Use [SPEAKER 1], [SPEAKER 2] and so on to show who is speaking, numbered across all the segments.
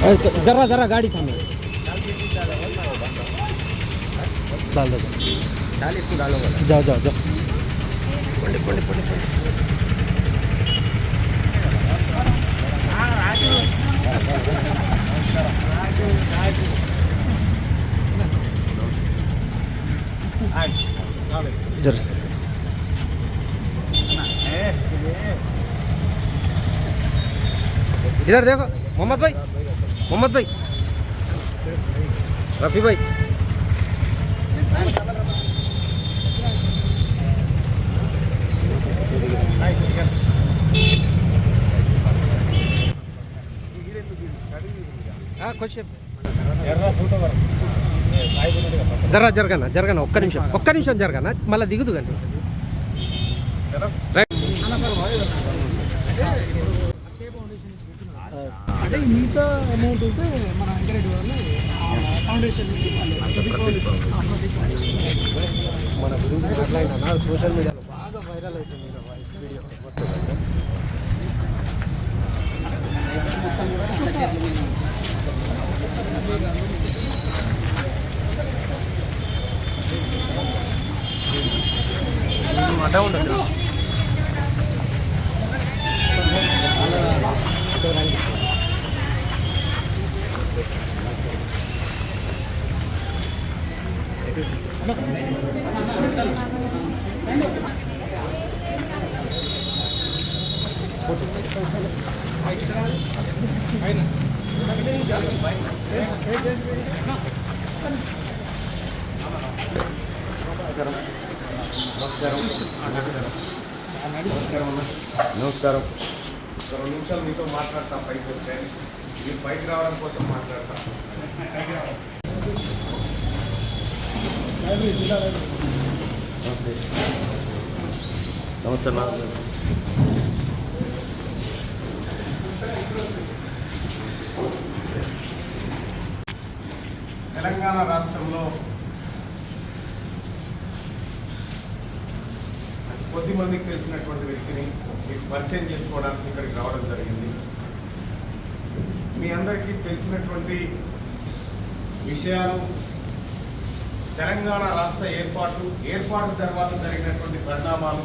[SPEAKER 1] जरा जरा गाड़ी सामने डाल दो जाओ जाओ जाओ.
[SPEAKER 2] पंडे पंडे पंडे पंडे
[SPEAKER 1] इधर देखो, मोहम्मद भाई. मोहम्मद भाई रफी भाई ఆ, కొంచెం జరా జరగనా జరగనా ఒక్క నిమిషం ఒక్క నిమిషం జరగనా మళ్ళీ దిగుదు కానీ రైట్
[SPEAKER 3] అంటే మిగతా అమౌంట్ అయితే మన వెంకరెడ్డి వాళ్ళు ఫౌండేషన్ నుంచి
[SPEAKER 1] మన గురించి మాట్లాడినా సోషల్ మీడియాలో బాగా వైరల్ అవుతుంది వీడియో
[SPEAKER 2] అడ్డ ఉండదు నమస్కారం. ఒక రెండు నిమిషాలు మీతో మాట్లాడతా పైకి వస్తే. మీరు పైకి రావడం కోసం మాట్లాడతా. నమస్తే. నా తెలంగాణ రాష్ట్రంలో కొద్ది మందికి తెలిసినటువంటి వ్యక్తిని మీకు పరిచయం చేసుకోవడానికి ఇక్కడికి రావడం జరిగింది. మీ అందరికీ తెలిసినటువంటి విషయాలు తెలంగాణ రాష్ట్ర ఏర్పాటు ఏర్పాటు తర్వాత జరిగినటువంటి పరిణామాలు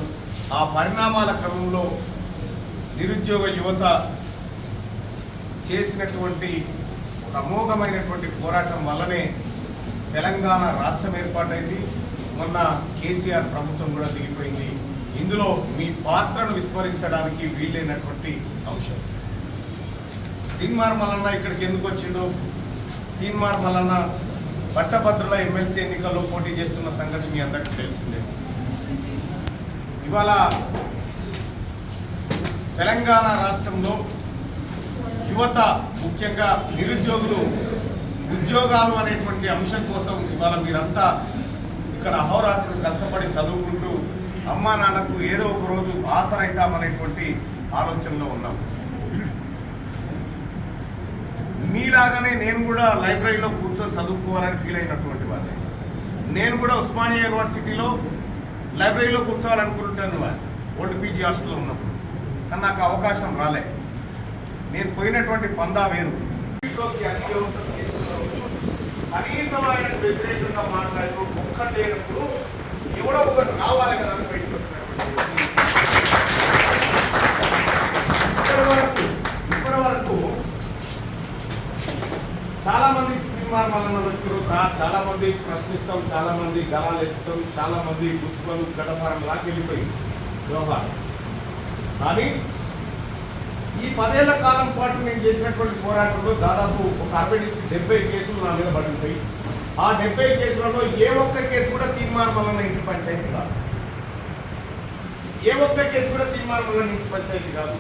[SPEAKER 2] ఆ పరిణామాల క్రమంలో నిరుద్యోగ యువత చేసినటువంటి ఒక అమోఘమైనటువంటి పోరాటం వల్లనే తెలంగాణ రాష్ట్రం ఏర్పాటైంది. మొన్న కేసీఆర్ ప్రభుత్వం కూడా దిగిపోయింది. ఇందులో మీ పాత్రను విస్మరించడానికి వీలైనటువంటి అంశం. తీన్మార్ మల్లన్న ఇక్కడికి ఎందుకు వచ్చిండో? తీన్మార్ మల్లన్న పట్టభద్రుల ఎమ్మెల్సీ ఎన్నికల్లో పోటీ చేస్తున్న సంగతి మీ అందరికీ తెలిసిందే. ఇవాళ తెలంగాణ రాష్ట్రంలో యువత ముఖ్యంగా నిరుద్యోగులు ఉద్యోగాలు అనేటువంటి అంశం కోసం ఇవాళ మీరంతా ఇక్కడ అహోరాత్రులు కష్టపడి చదువుకుంటూ అమ్మా నాన్నకు ఏదో ఒక రోజు ఆసరైతామనేటువంటి ఆలోచనలో ఉన్నాం. మీలాగానే నేను కూడా లైబ్రరీలో కూర్చొని చదువుకోవాలని ఫీల్ అయినటువంటి వాళ్ళే నేను కూడా ఉస్మానియా యూనివర్సిటీలో లైబ్రరీలో కూర్చోవాలనుకుంటాను ఓల్డ్ పీజీ హాస్టల్లో ఉన్నప్పుడు. కానీ నాకు అవకాశం రాలే. నేను పోయినటువంటి పందా వేరు. అన్ని వ్యవస్థలు కనీసం ఆయన వ్యతిరేకంగా మాట్లాడుతూ ఒక్కటి లేనప్పుడు ఎవడో ఒకటి రావాలి కదా అని బయటకు కుమార్ తీర్మానం వచ్చారు చాలా మంది ప్రశ్నిస్తాం చాలా మంది గలాలు ఎత్తుతాం చాలా మంది గుర్తుకొని గడపారం లాగా వెళ్ళిపోయింది వ్యవహారం. కానీ ఈ పదేళ్ళ కాలం పాటు నేను చేసినటువంటి పోరాటంలో దాదాపు ఒక అరవై నుంచి డెబ్బై కేసులు నా మీద పడిపోయి ఆ డెబ్బై కేసులలో ఏ ఒక్క కేసు కూడా తీర్మానం వలన ఇంటి పంచాయతీ కాదు. ఏ ఒక్క కేసు కూడా తీర్మానం వలన ఇంటి పంచాయతీ కాదు.